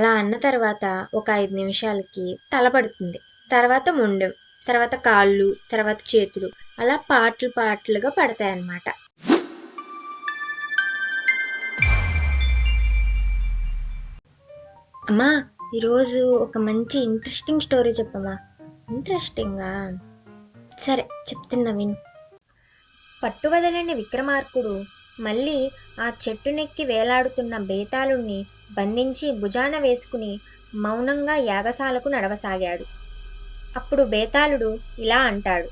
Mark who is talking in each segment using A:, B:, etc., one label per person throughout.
A: అలా అన్న తర్వాత ఒక ఐదు నిమిషాలకి తలపడుతుంది తర్వాత మొండెం తర్వాత కాళ్ళు తర్వాత చేతులు అలా పాటలు పాటలుగా పడతాయి అన్నమాట అమ్మా ఈరోజు ఒక మంచి ఇంట్రెస్టింగ్ స్టోరీ చెప్పమ్మా. ఇంట్రెస్టింగా? సరే చెప్తున్నా విను. పట్టువదలని విక్రమార్కుడు మళ్ళీ ఆ చెట్టునెక్కి వేలాడుతున్న బేతాళుణ్ణి బంధించి భుజాన వేసుకుని మౌనంగా యాగశాలకు నడవసాగాడు. అప్పుడు బేతాళుడు ఇలా అంటాడు.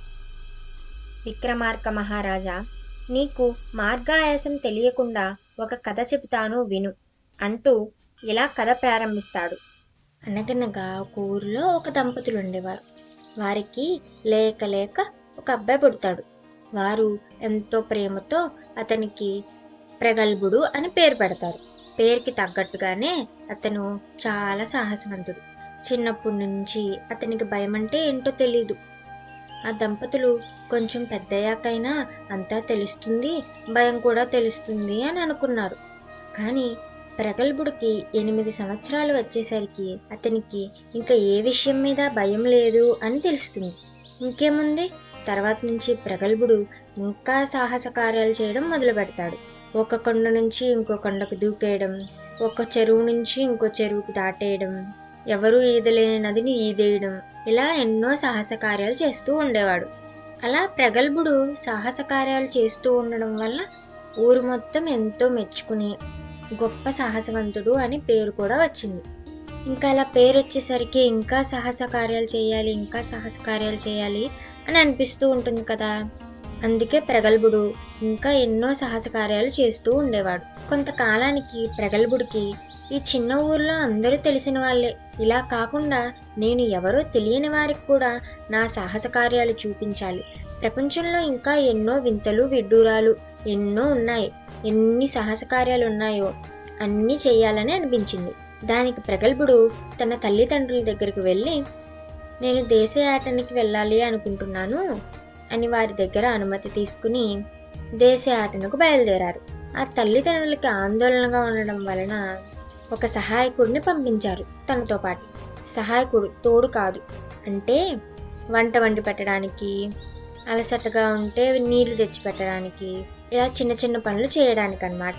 A: విక్రమార్క మహారాజా నీకు మార్గాయాసం తెలియకుండా ఒక కథ చెబుతాను విను అంటూ ఇలా కథ ప్రారంభిస్తాడు. అనగనగా ఒక ఊరిలో ఒక దంపతులు ఉండేవారు వారికి లేక లేక ఒక అబ్బాయి పుడతాడు. వారు ఎంతో ప్రేమతో అతనికి ప్రగల్భుడు అని పేరు పెడతారు. పేరుకి తగ్గట్టుగానే అతను చాలా సాహసవంతుడు. చిన్నప్పటి నుంచి అతనికి భయం అంటే ఏంటో తెలీదు. ఆ దంపతులు కొంచెం పెద్దయ్యాకైనా అంతా తెలుస్తుంది భయం కూడా తెలుస్తుంది అని అనుకున్నారు. కానీ ప్రగల్భుడికి ఎనిమిది సంవత్సరాలు వచ్చేసరికి అతనికి ఇంకా ఏ విషయం మీద భయం లేదు అని తెలుస్తుంది. ఇంకేముంది? తర్వాత నుంచి ప్రగల్భుడు ఇంకా సాహస కార్యాలు చేయడం మొదలు పెడతాడు ఒక కొండ నుంచి ఇంకో కొండకు దూకేయడం ఒక చెరువు నుంచి ఇంకో చెరువుకు దాటేయడం ఎవరూ ఈదలేని నదిని ఈదేయడం ఇలా ఎన్నో సాహస కార్యాలు చేస్తూ ఉండేవాడు. అలా ప్రగల్భుడు సాహస కార్యాలు చేస్తూ ఉండడం వల్ల ఊరు మొత్తం ఎంతో మెచ్చుకుని గొప్ప సాహసవంతుడు అని పేరు కూడా వచ్చింది. ఇంకా అలా పేరు వచ్చేసరికి ఇంకా సాహస కార్యాలు చేయాలి ఇంకా సాహస కార్యాలు చేయాలి అని అనిపిస్తూ ఉంటుంది కదా. అందుకే ప్రగల్భుడు ఇంకా ఎన్నో సాహస కార్యాలు చేస్తూ ఉండేవాడు. కొంతకాలానికి ప్రగల్భుడికి ఈ చిన్న ఊర్లో అందరూ తెలిసిన వాళ్ళే. ఇలా కాకుండా నేను ఎవరో తెలియని వారికి కూడా నా సాహస కార్యాలు చూపించాలి. ప్రపంచంలో ఇంకా ఎన్నో వింతలు విడ్డూరాలు ఎన్నో ఉన్నాయి. ఎన్ని సాహస కార్యాలు ఉన్నాయో అన్నీ చేయాలని అనిపించింది. దానికి ప్రగల్భుడు తన తల్లిదండ్రుల దగ్గరికి వెళ్ళి నేను దేశయాటనికి వెళ్ళాలి అనుకుంటున్నాను. అని వారి దగ్గర అనుమతి తీసుకుని దేశయాటనకు బయలుదేరారు. ఆ తల్లిదండ్రులకి ఆందోళనగా ఉండడం వలన ఒక సహాయకుడిని పంపించారు తనతో పాటు. సహాయకుడు తోడు కాదు. అంటే వంట వండి పెట్టడానికి అలసటగా ఉంటే నీళ్ళు తెచ్చి పెట్టడానికి ఇలా చిన్న చిన్న పనులు చేయడానికి అన్నమాట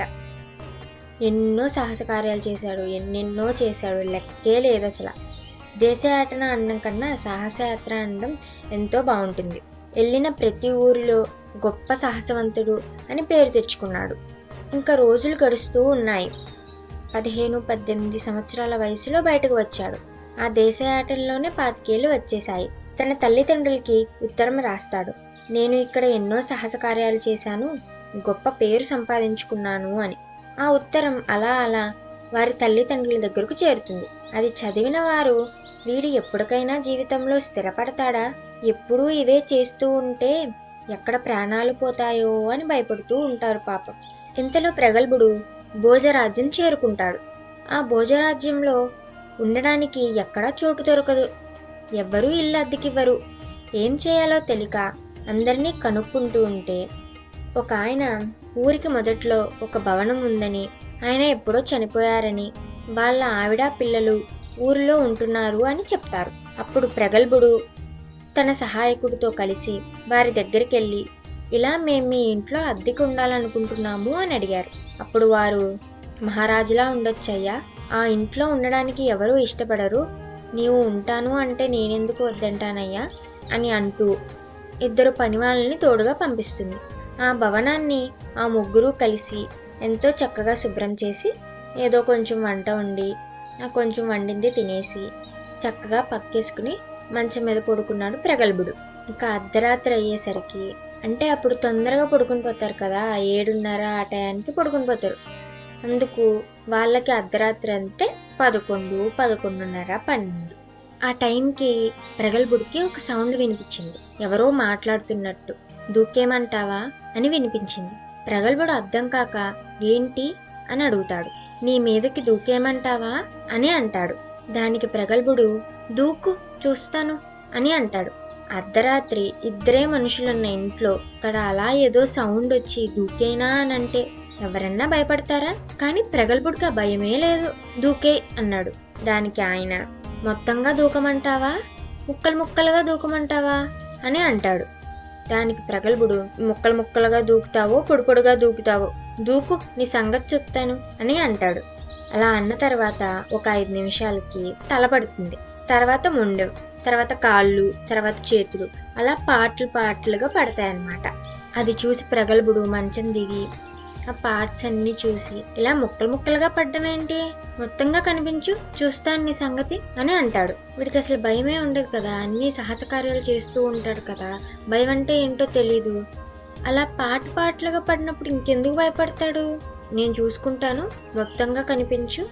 A: ఎన్నో సాహస కార్యాలు చేశాడు ఎన్నెన్నో చేశాడు లెక్కే లేదు అసలు. దేశయాటన అనడం కన్నా సాహసయాత్ర అనడం ఎంతో బాగుంటుంది. వెళ్ళిన ప్రతి ఊరిలో గొప్ప సాహసవంతుడు అని పేరు తెచ్చుకున్నాడు. ఇంకా రోజులు గడుస్తూ ఉన్నాయి. పదిహేను పద్దెనిమిది సంవత్సరాల వయసులో బయటకు వచ్చాడు. ఆ దేశయాటల్లోనే పాతికేళ్ళు వచ్చేశాయి. తన తల్లిదండ్రులకి ఉత్తరం రాస్తాడు. నేను ఇక్కడ ఎన్నో సాహస కార్యాలు చేశాను గొప్ప పేరు సంపాదించుకున్నాను అని. ఆ ఉత్తరం అలా అలా వారి తల్లిదండ్రుల దగ్గరకు చేరుతుంది. అది చదివిన వారు వీడు ఎప్పటికైనా జీవితంలో స్థిరపడతాడా? ఎప్పుడూ ఇవే చేస్తూ ఉంటే ఎక్కడ ప్రాణాలు పోతాయో అని భయపడుతూ ఉంటారు పాపం. ఇంతలో ప్రగల్భుడు భోజరాజ్యం చేరుకుంటాడు. ఆ భోజరాజ్యంలో ఉండడానికి ఎక్కడా చోటు దొరకదు. ఎవ్వరూ ఇల్లు అద్దెకివ్వరు. ఏం చేయాలో తెలియక అందరినీ కనుక్కుంటూ ఉంటే ఒక ఆయన ఊరికి మొదట్లో ఒక భవనం ఉందని ఆయన ఎప్పుడో చనిపోయారని వాళ్ళ ఆవిడ పిల్లలు ఊరిలో ఉంటున్నారు అని చెప్తారు. అప్పుడు ప్రగల్భుడు తన సహాయకుడితో కలిసి వారి దగ్గరికి వెళ్ళి ఇలా మేము మీ ఇంట్లో అద్దెకు ఉండాలనుకుంటున్నాము అని అడిగారు. అప్పుడు వారు మహారాజులా ఉండొచ్చయ్యా ఆ ఇంట్లో ఉండడానికి ఎవరూ ఇష్టపడరు. నీవు ఉంటాను అంటే నేనెందుకు వద్దంటానయ్యా అని అంటూ ఇద్దరు పనివాళ్ళని తోడుగా పంపిస్తుంది. ఆ భవనాన్ని ఆ ముగ్గురు కలిసి ఎంతో చక్కగా శుభ్రం చేసి ఏదో కొంచెం వంట వండి ఆ కొంచెం వండింది తినేసి చక్కగా పక్కేసుకుని మంచం మీద పడుకున్నాడు ప్రగల్భుడు. ఇంకా అర్ధరాత్రి అయ్యేసరికి అంటే అప్పుడు తొందరగా పడుకుని పోతారు కదా ఆ ఏడున్నర ఆ టయానికి పడుకుని పోతారు. అందుకు వాళ్ళకి అర్ధరాత్రి అంటే పదకొండు పదకొండున్నర పన్నెండు. ఆ టైంకి ప్రగల్భుడికి ఒక సౌండ్ వినిపించింది. ఎవరో మాట్లాడుతున్నట్టు దూకేమంటావా? అని వినిపించింది. ప్రగల్భుడు అర్థం కాక ఏంటి? అని అడుగుతాడు. నీ మీదకి దూకేమంటావా? అని అంటాడు. దానికి ప్రగల్భుడు దూకు చూస్తాను అని అంటాడు. అర్ధరాత్రి ఇద్దరే మనుషులున్న ఇంట్లో ఇక్కడ అలా ఏదో సౌండ్ వచ్చి దూకేనా అని అంటే ఎవరన్నా భయపడతారా? కానీ ప్రగల్భుడికి ఆ భయమే లేదు. దూకే అన్నాడు. దానికి ఆయన మొత్తంగా దూకమంటావా? ముక్కలు ముక్కలుగా దూకమంటావా? అని అంటాడు. దానికి ప్రగల్భుడు ముక్కలు ముక్కలుగా దూకుతావో పొడి పొడిగా దూకుతావో దూకు నీ సంగతి చెప్తాను అని అంటాడు. అలా అన్న తర్వాత ఒక ఐదు నిమిషాలకి తలపడుతుంది తర్వాత ముండెం తర్వాత కాళ్ళు తర్వాత చేతులు అలా పాటలు పాటలుగా పడతాయన్నమాట. అది చూసి ప్రగల్భుడు మంచం దిగి ఆ పార్ట్స్ అన్నీ చూసి ఇలా ముక్కలు ముక్కలుగా పడ్డం ఏంటి మొత్తంగా కనిపించు చూస్తాను నీ సంగతి అని అంటాడు. వీడికి అసలు భయమే ఉండదు కదా. అన్ని సహజ కార్యాలు చేస్తూ ఉంటాడు కదా. భయం అంటే ఏంటో తెలీదు. అలా పాట పాటలుగా పడినప్పుడు ఇంకెందుకు భయపడతాడు? నేను చూసుకుంటాను మొత్తంగా కనిపించు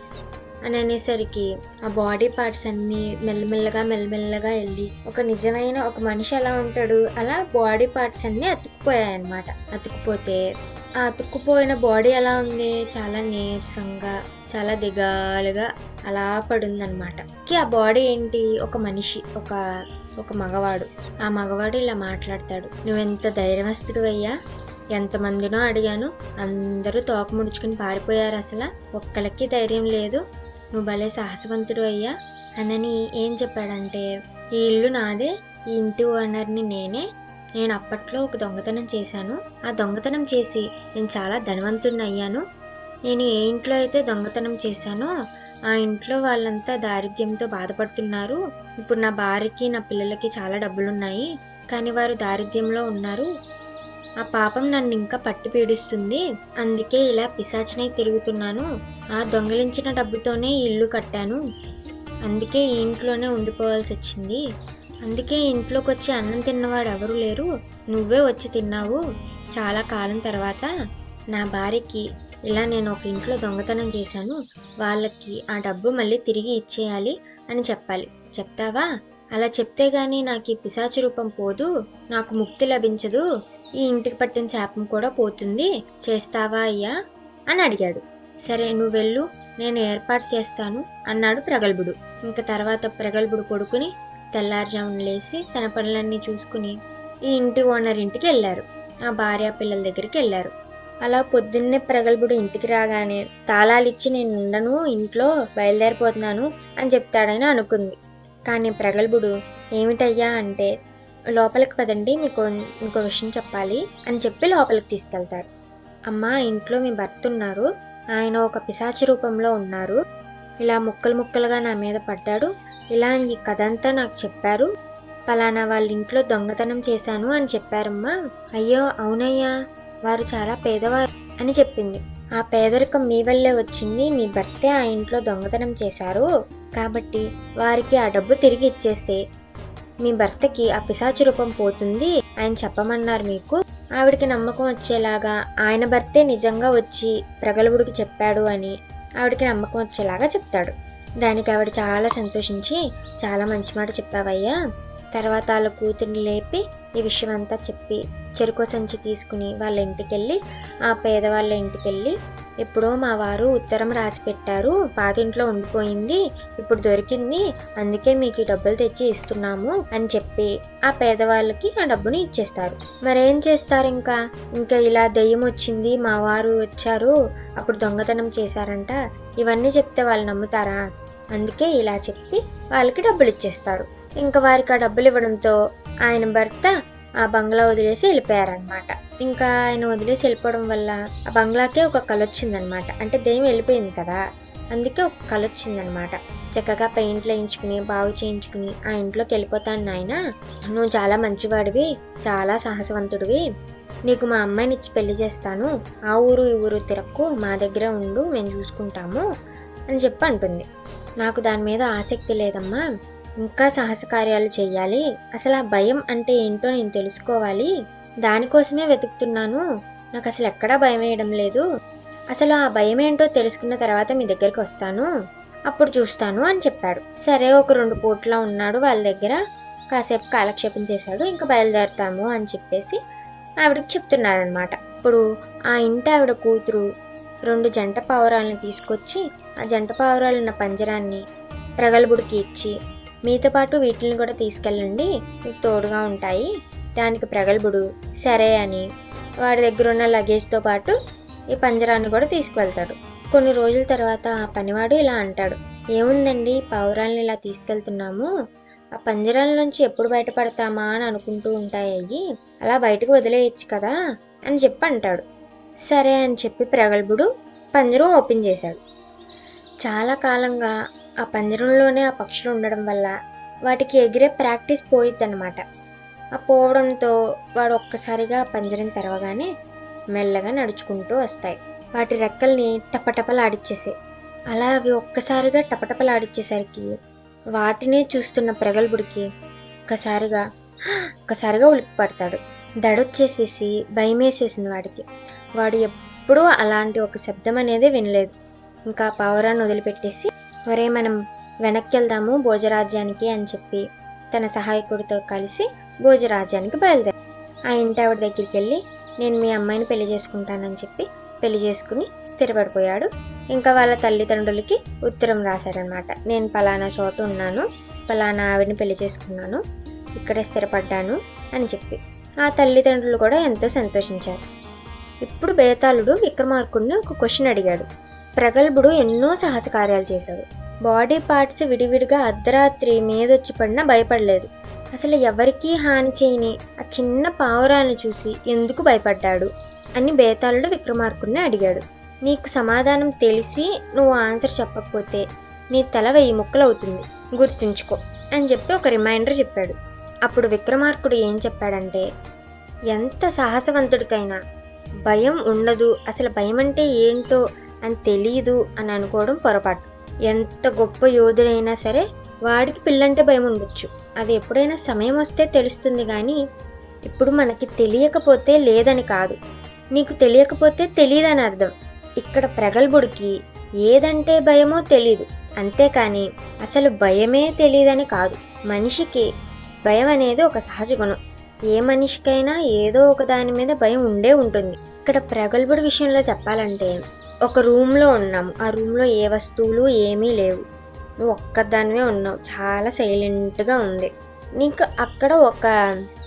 A: అని అనేసరికి ఆ బాడీ పార్ట్స్ అన్నీ మెల్లమెల్లగా మెల్లమెల్లగా వెళ్ళి ఒక నిజమైన ఒక మనిషి ఎలా ఉంటాడు అలా బాడీ పార్ట్స్ అన్నీ అతుక్కుపోయాయి అనమాట అతుక్కుపోతే ఆ అతుక్కుపోయిన బాడీ ఎలా ఉంది? చాలా నీరసంగా చాలా దిగాలుగా అలా పడుందనమాట ఆ బాడీ ఏంటి? ఒక మనిషి ఒక ఒక మగవాడు. ఆ మగవాడు ఇలా మాట్లాడతాడు. నువ్వెంత ధైర్యవస్తుడు అయ్యా ఎంతమందినో అడిగాను. అందరూ తోక ముడుచుకుని పారిపోయారు అసలు. ఒక్కళ్ళకి ధైర్యం లేదు. నువ్వు భలే సాహసవంతుడు అయ్యా అనని ఏం చెప్పాడంటే ఈ ఇల్లు నాదే. ఈ ఇంటి ఓనర్ని నేనే. నేను అప్పట్లో ఒక దొంగతనం చేశాను. ఆ దొంగతనం చేసి నేను చాలా ధనవంతుడిని అయ్యాను. నేను ఏ ఇంట్లో అయితే దొంగతనం చేశానో ఆ ఇంట్లో వాళ్ళంతా దారిద్ర్యంతో బాధపడుతున్నారు. ఇప్పుడు నా భార్యకి నా పిల్లలకి చాలా డబ్బులున్నాయి. కానీ వారు దారిద్ర్యంలో ఉన్నారు. ఆ పాపం నన్ను ఇంకా పట్టి పీడిస్తుంది. అందుకే ఇలా పిశాచినై తిరుగుతున్నాను. ఆ దొంగిలించిన డబ్బుతోనే ఇల్లు కట్టాను. అందుకే ఈ ఇంట్లోనే ఉండిపోవాల్సి వచ్చింది. అందుకే ఇంట్లోకి వచ్చి అన్నం తిన్నవాడు ఎవరు లేరు. నువ్వే వచ్చి తిన్నావు. చాలా కాలం తర్వాత నా భార్యకి ఇలా నేను ఒక ఇంట్లో దొంగతనం చేశాను వాళ్ళకి ఆ డబ్బు మళ్ళీ తిరిగి ఇచ్చేయాలి అని చెప్పాలి. చెప్తావా? అలా చెప్తే గానీ నాకు ఈ పిశాచి రూపం పోదు నాకు ముక్తి లభించదు ఈ ఇంటికి పట్టిన శాపం కూడా పోతుంది చేస్తావా అయ్యా? అని అడిగాడు. సరే నువ్వు వెళ్ళు నేను ఏర్పాటు చేస్తాను అన్నాడు ప్రగల్భుడు. ఇంక తర్వాత ప్రగల్భుడు కొడుకుని తెల్లారుజామున లేచి తన పనులన్నీ చూసుకుని ఈ ఇంటి ఓనర్ ఇంటికి వెళ్ళారు. ఆ భార్య పిల్లల దగ్గరికి వెళ్ళారు. అలా పొద్దున్నే ప్రగల్భుడు ఇంటికి రాగానే తాళాలిచ్చి నేను ఉండను ఇంట్లో బయలుదేరిపోతున్నాను అని చెప్తాడని అనుకుంది. కానీ ప్రగల్భుడు ఏమిటయ్యా అంటే లోపలికి పదండి మీకు ఇంకో విషయం చెప్పాలి అని చెప్పి లోపలికి తీసుకెళ్తారు. అమ్మా ఇంట్లో మీ భర్త ఉన్నారు ఆయన ఒక పిశాచి రూపంలో ఉన్నారు ఇలా ముక్కలు ముక్కలుగా నా మీద పడ్డాడు ఇలా ఈ కథ అంతా నాకు చెప్పారు పలానా వాళ్ళ ఇంట్లో దొంగతనం చేశాను అని చెప్పారమ్మా. అయ్యో అవునయ్యా. వారు చాలా పేదవారు అని చెప్పింది. ఆ పేదరికం మీ వల్లే వచ్చింది మీ భర్తే ఆ ఇంట్లో దొంగతనం చేశారు. కాబట్టి వారికి ఆ డబ్బు తిరిగి ఇచ్చేస్తే మీ భర్తకి ఆ పిశాచి రూపం పోతుంది ఆయన చెప్పమన్నారు మీకు. ఆవిడకి నమ్మకం వచ్చేలాగా ఆయన భర్తే నిజంగా వచ్చి ప్రగల్భుడికి చెప్పాడు అని ఆవిడకి నమ్మకం వచ్చేలాగా చెప్తాడు. దానికి ఆవిడ చాలా సంతోషించి చాలా మంచి మాట చెప్పావయ్యా. తర్వాత వాళ్ళ కూతుర్ని లేపి ఈ విషయం అంతా చెప్పి చెరుకు సంచి తీసుకుని వాళ్ళ ఇంటికి వెళ్ళి ఆ పేదవాళ్ళ ఇంటికి వెళ్ళి ఎప్పుడో మా వారు ఉత్తరం రాసి పెట్టారు. పాతింట్లో ఉండిపోయింది. ఇప్పుడు దొరికింది. అందుకే మీకు ఈ డబ్బులు తెచ్చి ఇస్తున్నాము అని చెప్పి ఆ పేదవాళ్ళకి ఆ డబ్బుని ఇచ్చేస్తారు. మరేం చేస్తారు ఇంకా? ఇంకా ఇలా దెయ్యం వచ్చింది. మా వారు వచ్చారు. అప్పుడు దొంగతనం చేశారంట. ఇవన్నీ చెప్తే వాళ్ళు నమ్ముతారా? అందుకే ఇలా చెప్పి వాళ్ళకి డబ్బులు ఇచ్చేస్తారు. ఇంకా వారికి ఆ డబ్బులు ఇవ్వడంతో ఆయన భర్త ఆ బంగ్లా వదిలేసి వెళ్ళిపోయారనమాట ఇంకా ఆయన వదిలేసి వెళ్ళిపోవడం వల్ల ఆ బంగ్లాకే ఒక కళ వచ్చిందనమాట అంటే దెయ్యం వెళ్ళిపోయింది కదా? అందుకే ఒక కళ వచ్చిందనమాట చక్కగా పెయింట్లు వేయించుకుని బాగు చేయించుకుని ఆ ఇంట్లోకి వెళ్ళిపోతాను నాయన. నువ్వు చాలా మంచివాడివి చాలా సాహసవంతుడివి. నీకు మా అమ్మాయిని ఇచ్చి పెళ్ళి చేస్తాను. ఆ ఊరు ఈ ఊరు తిరక్కు మా దగ్గర ఉండు మేము చూసుకుంటాము అని చెప్పి అంటుంది. నాకు దాని మీద ఆసక్తి లేదమ్మా. ఇంకా సాహస కార్యాలు చేయాలి. అసలు ఆ భయం అంటే ఏంటో నేను తెలుసుకోవాలి. దానికోసమే వెతుకుతున్నాను. నాకు అసలు ఎక్కడా భయం వేయడం లేదు. అసలు ఆ భయం ఏంటో తెలుసుకున్న తర్వాత మీ దగ్గరికి వస్తాను. అప్పుడు చూస్తాను అని చెప్పాడు. సరే ఒక రెండు పూట్ల ఉన్నాడు వాళ్ళ దగ్గర. కాసేపు కాలక్షేపం చేశాడు. ఇంకా బయలుదేరుతాము అని చెప్పేసి ఆవిడకి చెప్తున్నాడనమాట ఇప్పుడు ఆ ఇంటి ఆవిడ కూతురు రెండు జంట పావురాలను తీసుకొచ్చి ఆ జంట పావురాలు ఉన్న పంజరాన్ని ప్రగల్బుడికి ఇచ్చి మీతో పాటు వీటిని కూడా తీసుకెళ్ళండి. మీకు తోడుగా ఉంటాయి. దానికి ప్రగల్భుడు సరే అని వాడి దగ్గర ఉన్న లగేజ్తో పాటు ఈ పంజరాన్ని కూడా తీసుకువెళ్తాడు. కొన్ని రోజుల తర్వాత ఆ పనివాడు ఇలా అంటాడు. ఏముందండి? పావురాల్ని ఇలా తీసుకెళ్తున్నాము. ఆ పంజరాల నుంచి ఎప్పుడు బయటపడతామా అని అనుకుంటూ ఉంటాయి. అయ్యి అలా బయటకు వదిలేయచ్చు కదా అని చెప్పి అంటాడు సరే అని చెప్పి ప్రగల్భుడు పంజరం ఓపెన్ చేశాడు. చాలా కాలంగా ఆ పంజరంలోనే ఆ పక్షులు ఉండడం వల్ల వాటికి ఎగిరే ప్రాక్టీస్ పోయిద్దనమాట ఆ పోవడంతో వాడు ఒక్కసారిగా ఆ పంజరం తెరవగానే మెల్లగా నడుచుకుంటూ వస్తాయి. వాటి రెక్కల్ని టపటపలాడిచ్చేసే అలా అవి ఒక్కసారిగా టపటపలాడిచ్చేసరికి వాటినే చూస్తున్న ప్రగల్భుడికి ఒక్కసారిగా ఒక్కసారిగా ఉలిక్కి పడతాడు. దడొచ్చేసేసి భయమేసేసింది వాడికి. వాడు ఎప్పుడూ అలాంటి ఒక శబ్దం అనేది వినలేదు. ఇంకా పావురాన్ని వదిలిపెట్టేసి ఒరే మనం వెనక్కి వెళ్దాము భోజరాజ్యానికి అని చెప్పి తన సహాయకుడితో కలిసి భోజరాజ్యానికి బయలుదేరి. ఆ ఇంటి ఆవిడ దగ్గరికి వెళ్ళి నేను మీ అమ్మాయిని పెళ్ళి చేసుకుంటానని చెప్పి పెళ్ళి చేసుకుని స్థిరపడిపోయాడు. ఇంకా వాళ్ళ తల్లిదండ్రులకి ఉత్తరం రాశాడనమాట. నేను పలానా చోట ఉన్నాను పలానా ఆవిడని పెళ్ళి చేసుకున్నాను ఇక్కడే స్థిరపడ్డాను అని చెప్పి. ఆ తల్లిదండ్రులు కూడా ఎంతో సంతోషించారు. ఇప్పుడు బేతాళుడు విక్రమార్కుడిని ఒక క్వశ్చన్ అడిగాడు. ప్రగల్భుడు ఎన్నో సాహస కార్యాలు చేశాడు. బాడీ పార్ట్స్ విడివిడిగా అర్ధరాత్రి మీదొచ్చి పడినా భయపడలేదు. అసలు ఎవరికీ హాని చేయని ఆ చిన్న పావురాన్ని చూసి ఎందుకు భయపడ్డాడు అని బేతాళుడు విక్రమార్కుడిని అడిగాడు. నీకు సమాధానం తెలిసి నువ్వు ఆన్సర్ చెప్పకపోతే నీ తల వెయ్యి ముక్కలవుతుంది. గుర్తుంచుకో అని చెప్పి ఒక రిమైండర్ చెప్పాడు. అప్పుడు విక్రమార్కుడు ఏం చెప్పాడంటే ఎంత సాహసవంతుడికైనా భయం ఉండదు. అసలు భయం అంటే ఏంటో అని తెలియదు అని అనుకోవడం పొరపాటు. ఎంత గొప్ప యోధుడైనా సరే వాడికి పిల్లంటే భయం ఉండొచ్చు. అది ఎప్పుడైనా సమయం వస్తే తెలుస్తుంది కానీ ఇప్పుడు మనకి తెలియకపోతే లేదని కాదు. నీకు తెలియకపోతే తెలియదని అర్థం. ఇక్కడ ప్రగల్భుడికి ఏదంటే భయమో తెలీదు. అంతేకాని అసలు భయమే తెలియదని కాదు. మనిషికి భయం అనేది ఒక సహజ గుణం. ఏ మనిషికైనా ఏదో ఒక దాని మీద భయం ఉండే ఉంటుంది. ఇక్కడ ప్రగల్భుడి విషయంలో చెప్పాలంటే ఒక రూమ్లో ఉన్నాము. ఆ రూమ్లో ఏ వస్తువులు ఏమీ లేవు. నువ్వు ఒక్కదానివే ఉన్నావు. చాలా సైలెంట్గా ఉంది. నీకు అక్కడ ఒక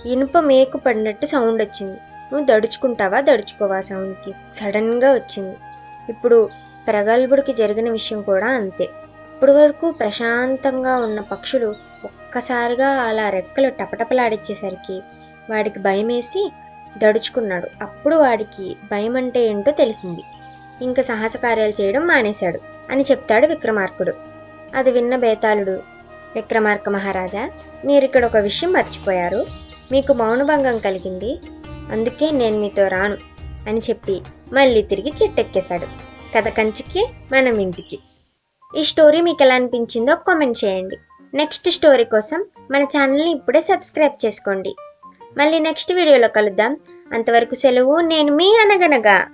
A: ఇనుప మేకు పడినట్టు సౌండ్ వచ్చింది. నువ్వు దడుచుకుంటావా? దడుచుకోవా సౌండ్కి? సడన్గా వచ్చింది. ఇప్పుడు ప్రగల్భుడికి జరిగిన విషయం కూడా అంతే. ఇప్పటి వరకు ప్రశాంతంగా ఉన్న పక్షులు ఒక్కసారిగా అలా రెక్కలు టపటపలాడిచ్చేసరికి వాడికి భయమేసి దడుచుకున్నాడు. అప్పుడు వాడికి భయం అంటే ఏంటో తెలిసింది. ఇంకా సాహస కార్యాలు చేయడం మానేశాడు అని చెప్తాడు విక్రమార్కుడు. అది విన్న బేతాళుడు విక్రమార్క మహారాజా మీరు ఇక్కడ ఒక విషయం మర్చిపోయారు. మీకు మౌనభంగం కలిగింది. అందుకే నేను మీతో రాను అని చెప్పి మళ్ళీ తిరిగి చెట్టెక్కేశాడు. కథ కంచికి మనం ఇంటికి. ఈ స్టోరీ మీకు ఎలా అనిపించిందో కామెంట్ చేయండి. నెక్స్ట్ స్టోరీ కోసం మన ఛానల్ని ఇప్పుడే సబ్స్క్రైబ్ చేసుకోండి. మళ్ళీ నెక్స్ట్ వీడియోలో కలుద్దాం. అంతవరకు సెలవు నేను మీ అనగనగా.